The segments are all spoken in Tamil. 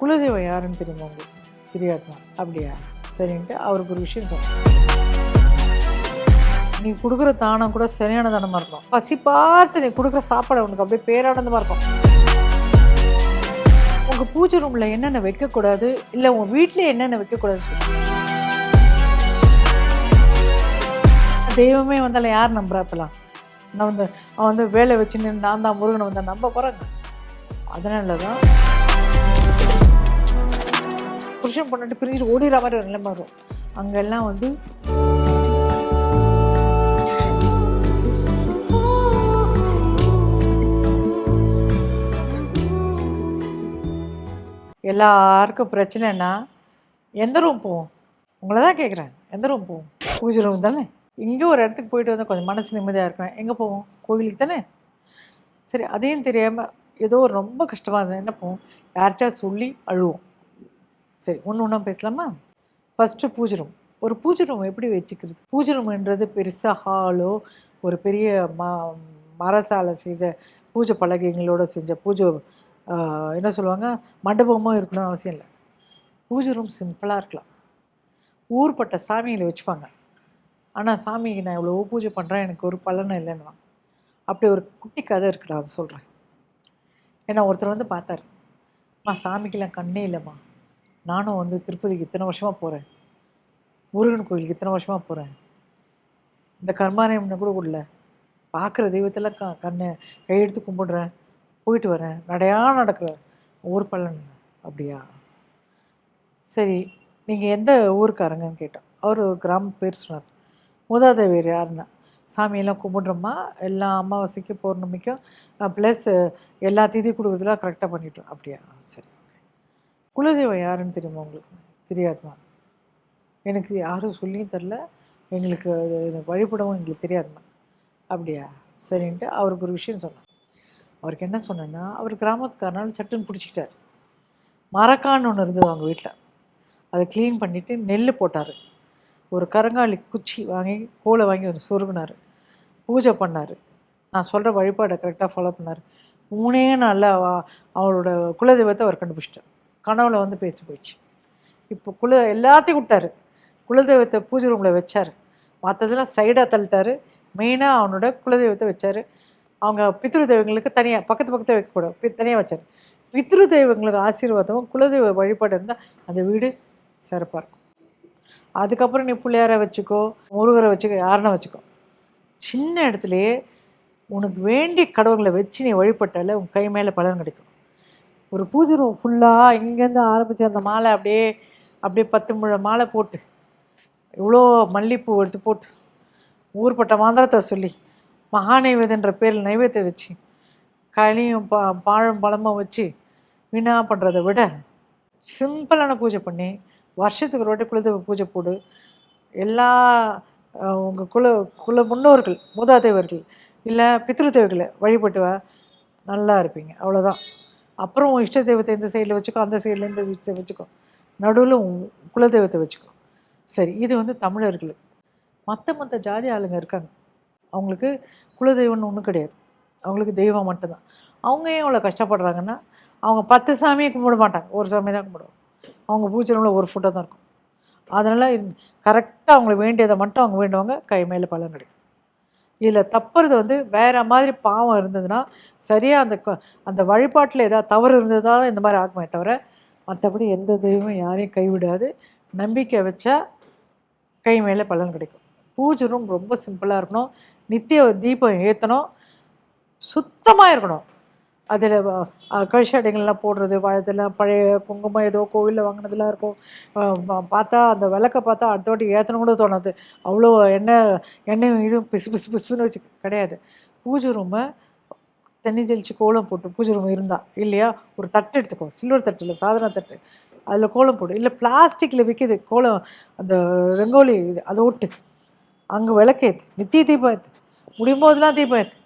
குலதெய்வம் யாருன்னு தெரியுமா உங்களுக்கு? தெரியாதுமா? அப்படியா? சரின்ட்டு அவருக்கு ஒரு விஷயம் சொன்னேன் நீ கொடுக்குற தானம் கூட சரியான தானமாக இருக்கும். பசி பார்த்து நீ கொடுக்குற சாப்பாடு உனக்கு அப்படியே பேரானந்தமாக இருக்கும். உங்கள் பூஜை ரூமில் என்னென்ன வைக்கக்கூடாது? இல்லை உங்கள் வீட்டில் என்னென்ன வைக்கக்கூடாது தெய்வமே வந்தாலும் யார் நம்புறாப்பலாம் நான் வந்து அவன் வந்து வேலை வச்சுன்னு நான் தான் முருகனை வந்து நம்ப போகிறேன் அதனால தான் புருஷன் பொண்ணாட்டி பிரிஞ்சு ஓடிடுற மாதிரி ஒரு நிலைமை வரும். அங்கெல்லாம் வந்து எல்லாருக்கும் பிரச்சனைனா எந்த ரூம் போவோம்? உங்களை தான் கேட்குறேன் எந்த ரூம் போவோம்? பூஜை ரூம் தானே? இங்கே ஒரு இடத்துக்கு போயிட்டு வந்தால் கொஞ்சம் மனசு நிம்மதியாக இருக்கேன் எங்கே போவோம்? கோவிலுக்கு தானே? சரி அதையும் தெரியாமல் ஏதோ ரொம்ப கஷ்டமாக இருந்தது. என்ன போவோம்? யார்கிட்டயா சொல்லி அழுவோம். சரி ஒன்று ஒன்றா பேசலாமா? ஃபஸ்ட்டு பூஜை ரூம் ஒரு பூஜை ரூம் எப்படி வச்சுக்கிறது? பூஜை ரூம்ன்றது பெருசாக ஹாலோ ஒரு பெரிய ம மரசாலை செய்த பூஜை பலகைங்களோட செஞ்ச பூஜை என்ன சொல்லுவாங்க? மண்டபமும் இருக்கணும்னு அவசியம் இல்லை. பூஜை ரூம் சிம்பிளாக இருக்கலாம். ஊர்பட்ட சாமிகளை வச்சுப்பாங்க. ஆனால் சாமிக்கு நான் இவ்வளோ பூஜை பண்ணுறேன் எனக்கு ஒரு பலனும் இல்லைன்னு அப்படி ஒரு குட்டி கதை இருக்குடா அதை சொல்கிறேன் ஏன்னா ஒருத்தர் வந்து பார்த்தார். அம்மா சாமிக்கெல்லாம் கண்ணே இல்லைம்மா. நானும் வந்து திருப்பதிக்கு இத்தனை வருஷமாக போகிறேன் முருகன் கோயிலுக்கு இத்தனை வருஷமாக போகிறேன் இந்த கர்மாலயம்னு கூட விடல பார்க்குற தெய்வத்தில் க கண்ணை கையெடுத்து கும்பிடுறேன். போயிட்டு வரேன். நடையாக நடக்கிறேன் ஊர் பலன் அப்படியா? சரி நீங்கள் எந்த ஊருக்காரங்கன்னு கேட்டோம் அவர் ஒரு கிராம பேர் சொன்னார். மூதாதேவியர் யாருன்னா? சாமியெல்லாம் கும்பிட்றோமா? எல்லா அமாவாசைக்கும் பௌர்ணமிக்கும் ப்ளஸ் எல்லா திதி கொடுக்குறதுலாம் கரெக்டாக பண்ணிட்டோம். அப்படியா? சரி. குலதெய்வம் யாருன்னு தெரியுமா உங்களுக்கு? தெரியாதுமா? எனக்கு யாரும் சொல்லியும் தெரில. எங்களுக்கு அது வழிபடவும் எங்களுக்கு தெரியாதுமா? அப்படியா? சரின்ட்டு அவருக்கு ஒரு விஷயம் சொன்னேன். அவருக்கு என்ன சொன்னேன்னா அவர் கிராமத்துக்காரனால சட்டுன்னு பிடிச்சிக்கிட்டார். மரக்கான்னு ஒன்று இருந்தது அவங்க வீட்டில் அதை க்ளீன் பண்ணிவிட்டு நெல் போட்டார். ஒரு கரங்காலி குச்சி வாங்கி கோலை வாங்கி ஒரு சொருகினார். பூஜை பண்ணார். நான் சொல்கிற வழிபாடை கரெக்டாக ஃபாலோ பண்ணார். மூணே நாளில் அவ- அவளோட குலதெய்வத்தை அவர் கண்டுபிடிச்சிட்டார். கனவுல வந்து பேசி போயிடுச்சு. இப்போ குல எல்லாத்தையும் விட்டாரு. குலதெய்வத்தை பூஜை ரூமில் வச்சார். மற்றதெல்லாம் சைடாக தள்ளிட்டாரு. மெயினாக அவனோட குலதெய்வத்தை வச்சார். அவங்க பித்ரு தெய்வங்களுக்கு தனியாக பக்கத்து பக்கத்தில் வைக்கக்கூடாது தனியாக வச்சார். பித்ரு தெய்வங்களுக்கு ஆசீர்வாதமும் குலதெய்வ வழிபாடு இருந்தால் அந்த வீடு சிறப்பாக இருக்கும். அதுக்கப்புறம் நீ பிள்ளையாரை வச்சுக்கோ முருகரை வச்சுக்கோ யாருன்னா வச்சுக்கோ. சின்ன இடத்துலையே உனக்கு வேண்டிய கடவுள்களை வச்சு நீ வழிபட்டால உன் கை மேலே பலன் கிடைக்கும். ஒரு பூஜை ரூம் ஃபுல்லாக இங்கேருந்து ஆரம்பித்து அந்த மாலை அப்படியே அப்படியே பத்து முழ மாலை போட்டு இவ்வளோ மல்லிப்பூ எடுத்து போட்டு ஊர்பட்ட மாந்திரத்தை சொல்லி மகா மகாநைவேதன்ற பேரில் நைவேத்தியம் வச்சு களியும் பா பாழும் பழமும் வச்சு வீணாக பண்ணுறதை விட சிம்பிளான பூஜை பண்ணி வருஷத்துக்கு ஒரு வாட்டி குலதெய்வ பூஜை போடு எல்லா உங்கள் குல குல முன்னோர்கள் மூதாதைவர்கள் இல்லை பித்ரு வழிபட்டுவ நல்லா இருப்பீங்க. அவ்வளோதான் அப்புறம் உன் இஷ்ட தெய்வத்தை இந்த சைடில் வச்சுக்கோ அந்த சைடில் இந்த இஷ்டத்தை வச்சுக்கோ. நடுவில் குலதெய்வத்தை வச்சுக்கோ. சரி இது வந்து தமிழர்களுக்கு மற்ற மற்ற ஜாதி ஆளுங்க இருக்காங்க. அவங்களுக்கு குலதெய்வம்னு ஒன்றும் கிடையாது. அவங்களுக்கு தெய்வம் மட்டும்தான். அவங்க ஏன் அவ்வளோ கஷ்டப்படுறாங்கன்னா அவங்க பத்து சாமியை கும்பிட மாட்டாங்க. ஒரு சாமி தான் கும்பிடுவாங்க. அவங்க பூஜை ரூமில் ஒரு ஃபோட்டோ தான் இருக்கும். அதனால் கரெக்டாக அவங்களுக்கு வேண்டியதை மட்டும் அவங்க வேண்டுவாங்க. கை மேலே பலன் கிடைக்கும். இதில் தப்புறது வந்து வேறு மாதிரி பாவம் இருந்ததுன்னா சரியாக அந்த க- அந்த வழிபாட்டில் ஏதாவது தவறு இருந்ததா தான் இந்த மாதிரி ஆகுமே தவிர மற்றபடி எந்த தெய்வமும் யாரையும் கைவிடாது. நம்பிக்கை வச்சா கை மேலே பலன் கிடைக்கும். பூஜை ரூம் ரொம்ப சிம்பிளாக இருக்கணும். நித்திய தீபம் ஏற்றணும் சுத்தமாக இருக்கணும். அதில் கழிச்சடைகள்லாம் போடுறது இதெல்லாம் பழைய குங்குமம் ஏதோ கோவிலில் வாங்கினதுலாம் இருக்கும். பா- பார்த்தா அந்த விளக்க பார்த்தா அடுத்த வாட்டி ஏற்றணும் கூட தோணாது. அவ்வளோ எண்ணெய் எண்ணெய் இடும் பிசு பிசு பிசுன்னு வச்சு கிடையாது. பூஜை ரூமை தண்ணி தெளித்து கோலம் போட்டு பூஜை ரூம் இருந்தால் இல்லையா? ஒரு தட்டு எடுத்துக்கோ சில்வர் தட்டு இல்லை சாதாரண தட்டு. அதில் கோலம் போடு. இல்லை பிளாஸ்டிக்கில் விற்கிது கோலம் அந்த ரங்கோலி இது அதை ஒட்டு. அங்கே விளக்கேற்று நித்திய தீபம் ஏற்று முடியும் போதெல்லாம் தீபம் ஏற்று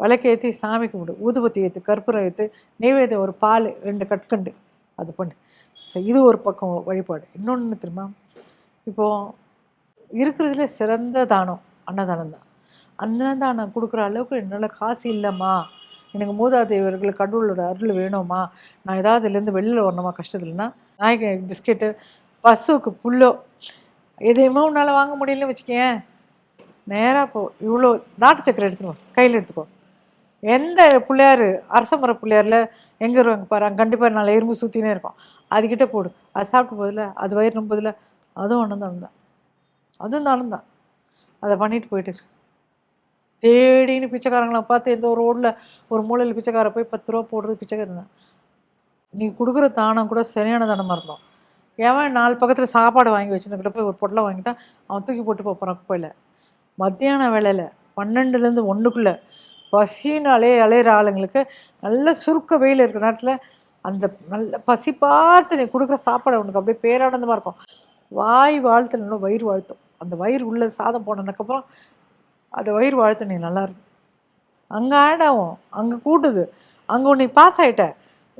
விளக்கேற்றி சாமி கும்பிடு. ஊதுபத்தி ஏற்று கற்பூரம் ஏற்று நெய்வேத்தியம் ஒரு பால் ரெண்டு கற்கண்டு அது பண்ணு. இது ஒரு பக்கம் வழிபாடு. இன்னொன்று தெரியுமா? இப்போது இருக்கிறதுல சிறந்த தானம் அன்னதானம் தான். அன்னதானம் கொடுக்குற அளவுக்கு என்னால் காசு இல்லைம்மா. எனக்கு மூதாதேவர்கள் கடவுளோட அருள் வேணுமா நான் ஏதாவது இதுலேருந்து வெளியில் வரணுமா? கஷ்டத்துலனா நாய்க்கு பிஸ்கெட்டு பஸ்ஸுக்கு புல்லோ எதையுமே உன்னால் வாங்க முடியலன்னு வச்சுக்கேன் நேராக போ. இவ்வளோ நாட்டு சக்கரை எடுத்துக்கோ கையில் எடுத்துக்கோ. எந்த பிள்ளையார் அரச மர பிள்ளையாரில் எங்கே இருவாங்க பாரு அங்கே கண்டிப்பாக நாலு எறும்பு சுற்றினே இருக்கும். அதுக்கிட்ட போடு. அது சாப்பிட்டு போதில்ல அது வயிறு நம்பதில்ல அதுவும் ஒன்று தான் தான் அதுவும் தானும் தான் அதை பண்ணிட்டு போயிட்டு தேடின்னு பிச்சைக்காரங்களை பார்த்து எந்த ஒரு ரோட்டில் ஒரு மூலையில் பிச்சைக்கார போய் பத்து ரூபா போடுறது பிச்சைக்காரன் தான். நீ கொடுக்குற தானம் கூட சரியான தானமாக இருந்தோம் ஏன் நாலு பக்கத்தில் சாப்பாடு வாங்கி வச்சுருந்துக்கிட்ட போய் ஒரு பொட்டலை வாங்கிட்டா அவன் தூக்கி போட்டு போகிறான் குப்பையில். மத்தியான வேலையில் பன்னெண்டுலேருந்து ஒன்றுக்குள்ளே பசினாலே அலையிற ஆளுங்களுக்கு நல்ல சுருக்க வெயில் இருக்கிற நேரத்தில் அந்த நல்ல பசி பார்த்து நீ கொடுக்குற சாப்பாடு உனக்கு அப்படியே பேரானந்தமாக இருக்கும். வாய் வாழ்த்து நல்லா வயிறு வாழ்த்தும். அந்த வயிறு உள்ள சாதம் போனதுக்கப்புறம் அந்த வயிறு வாழ்த்து நீ நல்லா இருக்கும். அங்கே ஆட் ஆகும். அங்கே கூட்டுது. அங்கே உன்னை பாஸ் ஆகிட்ட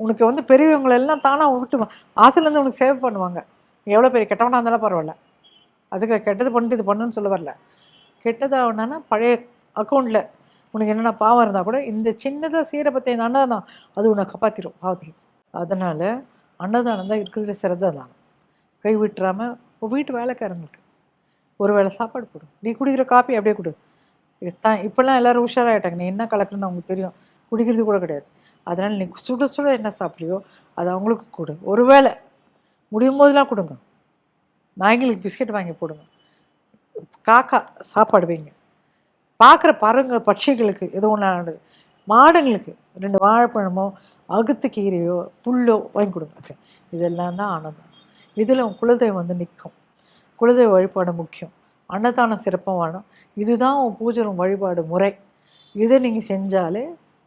உனக்கு வந்து பெரியவங்களெல்லாம் தானாக விட்டு ஆசைலேருந்து உனக்கு சேவ் பண்ணுவாங்க. எவ்வளோ பெரிய கெட்டவனாக இருந்தாலும் பரவாயில்ல. அதுக்கு கெட்டது பண்ணிட்டு இது பண்ணுன்னு சொல்ல வரல. கெட்டதாகனா பழைய அக்கௌண்ட்டில் உனக்கு என்னென்ன பாவம் இருந்தால் கூட இந்த சின்னதாக செய்கிற இந்த அன்னதானம் அது உன்னை காப்பாற்றிடும் பாவத்தில் அதனால் அன்னதானம் தான் இருக்கிறதுல சிறந்த தானம் கை விட்டுறாமல் உன் வீட்டு வேலைக்காரங்களுக்கு ஒரு வேளை சாப்பாடு கொடு. நீ குடிக்கிற காப்பி அப்படியே கொடு. தான் இப்போல்லாம் எல்லோரும் உஷாராகிட்டாங்க நீ என்ன கலக்குன்னு அவங்களுக்கு தெரியும். குடிக்கிறது கூட கிடையாது. அதனால் நீ சுட சுட என்ன சாப்பிட்றியோ அது அவங்களுக்கு கொடு. ஒரு வேளை முடியும் போதெல்லாம் கொடுங்க. நாய்களுக்கு பிஸ்கெட் வாங்கி போடுங்க. காக்கா சாப்பாடு வைங்க. பார்க்குற பறங்க பட்சிகளுக்கு ஏதோ ஒன்று மாடுங்களுக்கு ரெண்டு வாழைப்பழமோ அகுத்து கீரையோ புல்லோ வாங்கி கொடுங்க. சரி இதெல்லாம் தான் ஆனந்தம். இதில் உன் குலதெய்வம் வந்து நிற்கும். குலதெய்வ வழிபாடு முக்கியம். அன்னதானம் சிறப்பாக வேணும். இதுதான் உன் பூஜை ரூம் வழிபாடு முறை. இதை நீங்கள் செஞ்சாலே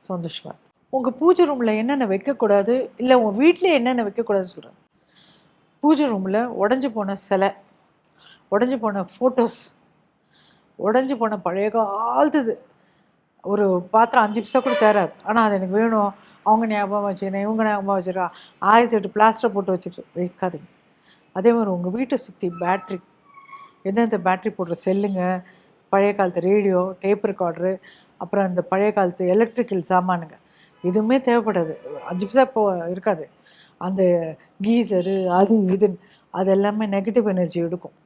சந்தோஷமாக உங்கள் பூஜை ரூமில் என்னென்ன வைக்கக்கூடாது? இல்லை உங்கள் வீட்டிலே என்னென்ன வைக்கக்கூடாதுன்னு சொல்கிறேன் பூஜை ரூமில் உடஞ்சி போன சிலை உடஞ்சி போன ஃபோட்டோஸ் உடஞ்சி போன பழைய காலத்துது. ஒரு பாத்திரம் அஞ்சு பைசா கூட தேராது ஆனால் அது எனக்கு வேணும். அவங்க ஞாபகம் வச்சுக்கணும். இவங்க ஞாபகம் வச்சுருக்கா ஆயிரத்தி எட்டு பிளாஸ்டர் போட்டு வச்சுட்டு வைக்காதீங்க. அதே மாதிரி உங்கள் வீட்டை சுற்றி பேட்ரி எந்தெந்த பேட்ரி போடுற செல்லுங்க பழைய காலத்து ரேடியோ டேப் ரெக்கார்டரு அப்புறம் அந்த பழைய காலத்து எலக்ட்ரிக்கல் சாமானுங்க. எதுவுமே தேவைப்படாது. அஞ்சு பைசா இப்போ இருக்காது. அந்த கீசரு அது இதுன்னு அது எல்லாமே நெகட்டிவ் எனர்ஜி எடுக்கும்.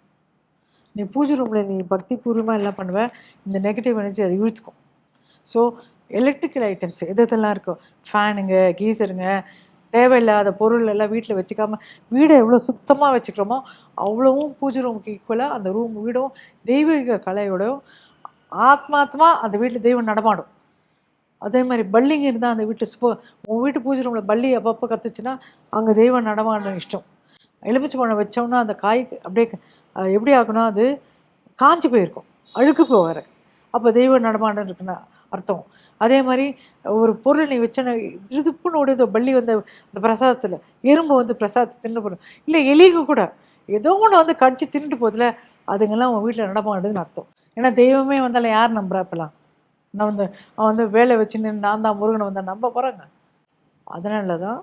நீ பூஜை ரூமில் நீ பக்தி பூர்வமாக எல்லாம் பண்ணுவ இந்த நெகட்டிவ் எனர்ஜி அதை இழுத்துக்கும். ஸோ எலக்ட்ரிக்கல் ஐட்டம்ஸ் எது எதெல்லாம் இருக்கோ ஃபேனுங்க கீசருங்க தேவையில்லாத பொருள் எல்லாம் வீட்டில் வச்சுக்காமல் வீடை எவ்வளோ சுத்தமாக வச்சுக்கிறோமோ அவ்வளவும் பூஜை ரூமுக்கு ஈக்குவலாக அந்த ரூம் வீடும் தெய்வீக கலையோடையும் ஆத்மாத்மா அந்த வீட்டில் தெய்வம் நடமாடும். அதே மாதிரி பல்லிங்க இருந்தால் அந்த வீட்டு சுப்ப உன் வீட்டு பூஜை ரூமில் பல்லி அப்பப்போ கத்துச்சுன்னா அங்கே தெய்வம் நடமாட இஷ்டம். எலுமிச்சை பழம் வச்சோம்னா அந்த காய் அப்படியே அது எப்படி ஆகுனா அது காஞ்சு போயிருக்கும். அழுக்கு போவார் அப்போ தெய்வ நடமாட்டம் இருக்குன்னா அர்த்தம். அதே மாதிரி ஒரு பொருள் நீ வச்சன திருப்புன்னு ஓடியதோ பள்ளி வந்த அந்த பிரசாதத்தில் எறும்பு வந்து பிரசாதத்தை தின்னு போடும் இல்லை எலிங்க கூட. ஏதோ ஒன்று வந்து கடிச்சு தின்னுட்டு போதில் அதுங்கெல்லாம் உன் வீட்டில் நடமாடுதுன்னு அர்த்தம். ஏன்னா தெய்வமே வந்தாலும் யார் நம்புறா இப்போலாம் நான் வந்து அவன் வந்து வேலை வச்சு நின்று நான் தான் முருகனை வந்தால் நம்ப போகிறாங்க அதனால தான்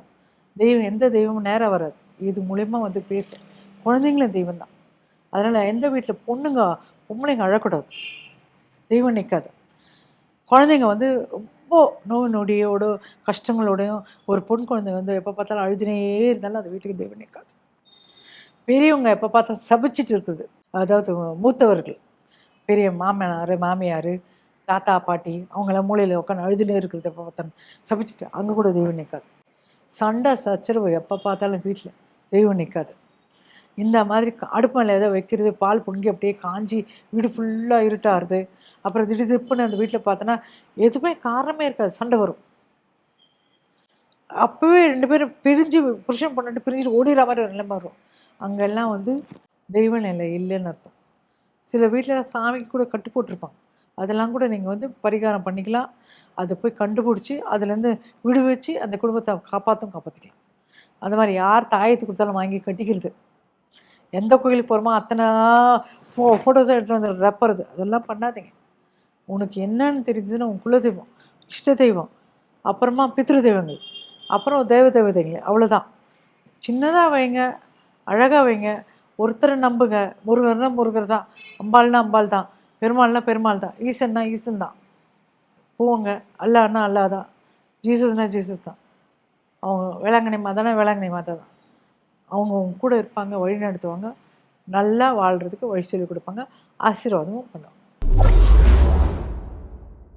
தெய்வம் எந்த தெய்வமும் நேராக வராது. இது மூலயமா வந்து பேசும். குழந்தைங்களும் தெய்வம் தான் அதனால் எந்த வீட்டில் பொண்ணுங்க பொம்பளைங்க அழக்கூடாது. தெய்வம் நிற்காது குழந்தைங்க வந்து ரொம்ப நோய் நொடியோட கஷ்டங்களோடையும் ஒரு பொன் குழந்தை வந்து எப்போ பார்த்தாலும் அழுதுனே இருந்தாலும் அந்த வீட்டுக்கு தெய்வம் நிற்காது பெரியவங்க எப்போ பார்த்தா சபிச்சிட்டு இருக்குது. அதாவது மூத்தவர்கள். பெரிய மாமனார் மாமியார் தாத்தா பாட்டி அவங்களாம் மூலையில் உட்காந்து அழுதுனே இருக்கிறது எப்போ பார்த்தாலும் சபிச்சிட்டு அங்கே கூட தெய்வம் நிற்காது சண்டை சச்சரவு எப்போ பார்த்தாலும் வீட்டில் தெய்வம் நிற்காது இந்த மாதிரி க- ஏதோ வைக்கிறது பால் பொங்கி அப்படியே காஞ்சி வீடு ஃபுல்லாக இருட்டாருது. அப்புறம் திடீர் திப்புன்னு அந்த வீட்டில் பார்த்தோன்னா எதுவுமே காரணமே இருக்காது சண்டை வரும். அப்போவே ரெண்டு பேரும் பிரிஞ்சு புருஷன் பொண்ணு பிரிஞ்சுட்டு ஓடிடுற மாதிரி ஒரு நிலைமை வரும். அங்கெல்லாம் வந்து தெய்வ நிலை இல்லைன்னு அர்த்தம். சில வீட்டில் சாமிக்கு கூட கட்டு போட்டிருப்பாங்க. அதெல்லாம் கூட நீங்கள் வந்து பரிகாரம் பண்ணிக்கலாம். அதை போய் கண்டுபிடிச்சி அதுலேருந்து விடுவிச்சு அந்த குடும்பத்தை காப்பாற்றும் காப்பாற்றிக்கலாம் அந்த மாதிரி யார் தாயத்து கொடுத்தாலும் வாங்கி கட்டிக்கிறது. எந்த கோயிலுக்கு போகிறோமோ அத்தனை ஃபோ ஃபோட்டோஸை எடுத்துகிட்டு வந்து ரப்பறது அதெல்லாம் பண்ணாதீங்க. உனக்கு என்னன்னு தெரிஞ்சதுன்னா உன் குல தெய்வம் இஷ்ட தெய்வம் அப்புறமா பித்ரு தெய்வங்கள் அப்புறம் தெய்வ தேவதைகள் அவ்வளோதான் சின்னதாக வைங்க அழகாக வைங்க. ஒருத்தரை நம்புங்க. முருகர்னா முருகர் தான் அம்பாள்னா அம்பாள் தான் பெருமாள்னா பெருமாள் தான் ஈசன்னா ஈசன் தான். போங்க. அல்லான்னா அல்லா தான் ஜீசஸ்னா ஜீசஸ் தான். அவங்க வேளாங்கண்ணி மாதானா வேளாங்கண்ணி மாதா தான் அவங்க அவங்க கூட இருப்பாங்க வழி நடத்துவாங்க நல்லா வாழ்கிறதுக்கு வழி சொல்லி கொடுப்பாங்க ஆசீர்வாதமும் பண்ணுவாங்க.